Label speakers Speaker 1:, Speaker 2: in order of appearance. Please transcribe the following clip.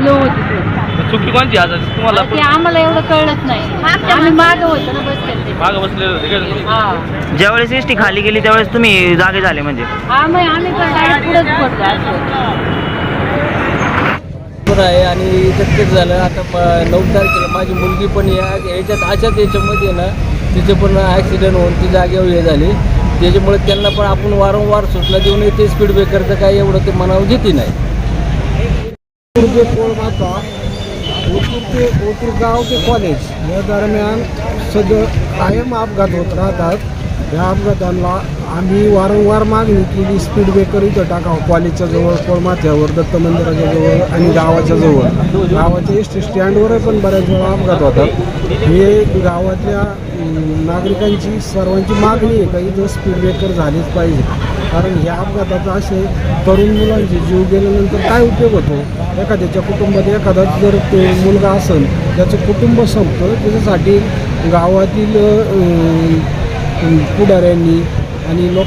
Speaker 1: कोणची आज? तुम्हाला
Speaker 2: ते आम्हाला एवढं कळलंच नाही. आम्ही मागं होतो ना बसले
Speaker 1: मागं बसलेलं होते का
Speaker 2: हा.
Speaker 3: ज्यावेळेस एस टी खाली गेली त्यावेळेस तुम्ही जागे झाले म्हणजे?
Speaker 2: हा मग आम्ही पण गाडी पुढेच पडतो असं.
Speaker 4: बरं आहे आणि इथं तेच झालं. आता म- नऊ तारखेला माझी मुलगी पण या याच्यात अशाच याच्यामध्ये ना तिचे पण ॲक्सिडेंट होऊन ती जागेवर हे झाली. त्याच्यामुळे त्यांना पण आपण वारंवार सूचना देऊन ते स्पीड ब्रेकरचं काय एवढं ते मनावर घेते नाही.
Speaker 5: जे कोळमाता ओतूर ते ओतूर गाव ते कॉलेज या दरम्यान सगळं कायम अपघात होत राहतात या अपघातांना आम्ही वारंवार मागणी केली स्पीड ब्रेकर इथं टाकावं कॉलेजच्या जवळ कोळमाथ्यावर दत्त मंदिराच्या जवळ आणि गावाच्या जवळ गावाच्या एस टी स्टँडवर पण बऱ्याच वेळा अपघात होतात हे गावातल्या नागरिकांची सर्वांची मागणी आहे का इथं स्पीड ब्रेकर झालीच पाहिजे कारण ह्या अपघाताचा असे तरुण मुलांचे जीव गेल्यानंतर काय उपयोग होतो? एखाद्याच्या कुटुंबात एखादा जर तो मुलगा असेल त्याचं कुटुंब संपतं त्याच्यासाठी गावातील पुढाऱ्यांनी आणि लोक